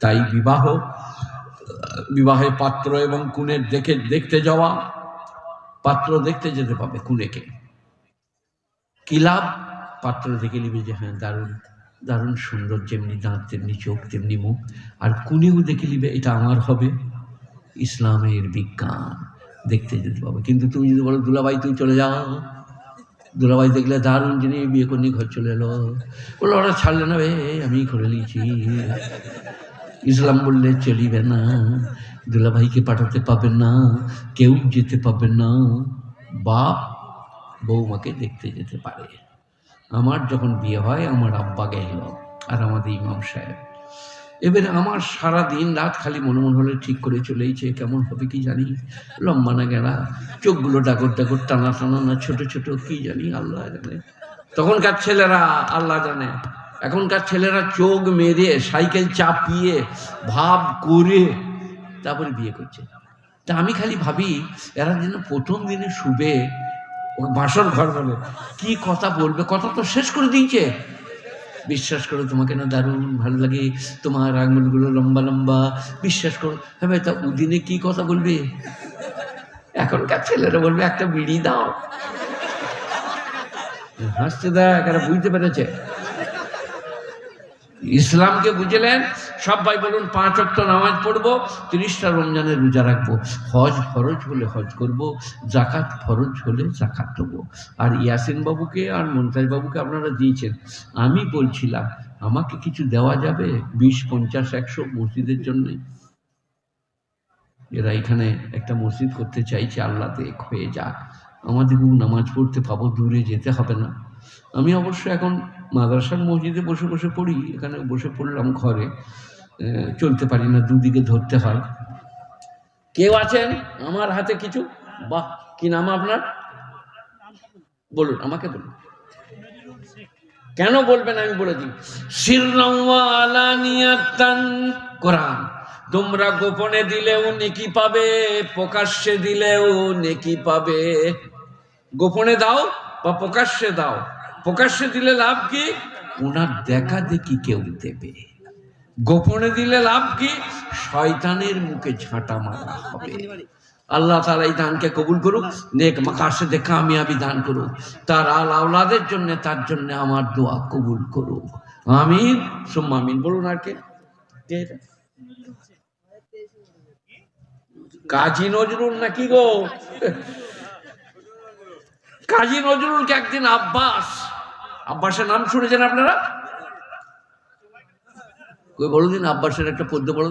তাই বিবাহ বিবাহে পাত্র এবং কুনের দেখে, দেখতে যাওয়া, পাত্র দেখতে যেতে পাবে কুনেকে কি লাভ? পাত্র দেখে নিবে যে হ্যাঁ দারুণ দারুণ সুন্দর, যেমনি দাঁত, তেমনি চোখ, তেমনি মুখ। আর কুনেও দেখে নিবে, এটা আমার হবে। ইসলামের বিজ্ঞান, দেখতে যেতে পাবে। কিন্তু তুমি যদি বলো দুলাবাই তুই চলে যাও। দুলাবাই দেখলে দারুণ যিনি বিয়ে করে ঘর চলে এলো। বলল, ওরা ছাড়লে না বে আমি করে নিয়েছি। ইসলাম বললে চলিবে না। দুলাভাইকে পাঠাতে পাবেন না, কেউ যেতে পাবেন না। বাপ বৌমাকে দেখতে যেতে পারে। আমার যখন বিয়ে হয়, আমার আব্বা গেল আর আমাদের ইমাম সাহেব। এবারে আমার সারা দিন রাত খালি মনে মনে হলে ঠিক করে চলেইছে, কেমন হবে কি জানি? লম্বা না গেড়া, চোখগুলো ডাকর ডাকর টানা টানা না, ছোট ছোট, কি জানি, আল্লাহ জানে। তখনকার ছেলেরা আল্লাহ জানে। এখনকার ছেলেরা চোখ মেরে সাইকেল চাপিয়ে, ভাব করে তারপরে বিয়ে করছে। তা আমি খালি ভাবি, এরা যেন প্রথম দিনে শুবে ও বাসর ঘর বলে। কি কথা বলবে? কথা তো শেষ করে দিয়েছে। বিশ্বাস করো তোমাকে না দারুণ ভালো লাগে, তোমার আঙুলগুলো লম্বা লম্বা। বিশ্বাস করো। হ্যাঁ তা উদিনে কি কথা বলবে? এখনকার ছেলেরা বলবে, একটা বিড়ি দাও। হাসতে দেখ বুঝতে পেরেছে। ইসলামকে বুঝলেন, সব ভাই বলুন পাঁচ অক্ট নামাজ পড়ব, তিরিশটা রমজানের রোজা রাখব। হজ ফরজ হলে হজ করব জাকাত ফরজ হলে জাকাত দেবো। আর ইয়াসিন বাবুকে আর মন্তাজ বাবুকে আপনারা দিয়েছেন। আমি বলছিলাম, আমাকে কিছু দেওয়া যাবে? বিশ, পঞ্চাশ, একশো মসজিদের জন্যে? এরা এখানে একটা মসজিদ করতে চাইছে, আল্লাহ দেখ হয়ে যাক। আমাদেরকেও নামাজ পড়তে পাবো, দূরে যেতে হবে না। আমি অবশ্য এখন মাদ্রাসার মসজিদে বসে বসে পড়ি, এখানে বসে পড়লাম ঘরে। চলতে পারি না, দুদিকে ধরতে হয়। কেউ আছেন? আমার হাতে কিছু? বাহ, কি নাম আপনার? বলুন, আমাকে বলুন। কেন বলবেন আমি বলে দিই। কোরআন। তোমরা গোপনে দিলেও নেকি পাবে, প্রকাশ্যে দিলেও নেকি পাবে। গোপনে দাও বা প্রকাশ্যে দাও। প্রকাশ্যে দিলে লাভ কি? ওনার দেখা দেখি কেউ দেবে। গোপনে দিলে লাভ কি? শয়তানের মুখে ঝাঁটা মারা হবে। আল্লাহ তালা এই দানকে কবুল করুক, নেক মাকাশে দেখা আমি আমি দান করুক। তার আল আওলাদের জন্য, তার জন্য আমার দোয়া কবুল করুক। আমিন। সুম্মা আমিন বলুন আর কে? কাজী নজরুল নাকি গো? কাজী নজরুলকে একদিন আব্বাস আব্বাসের নাম শুনেছেন আপনারা? বলুন দিন আব্বাসের একটা পদ্য বলো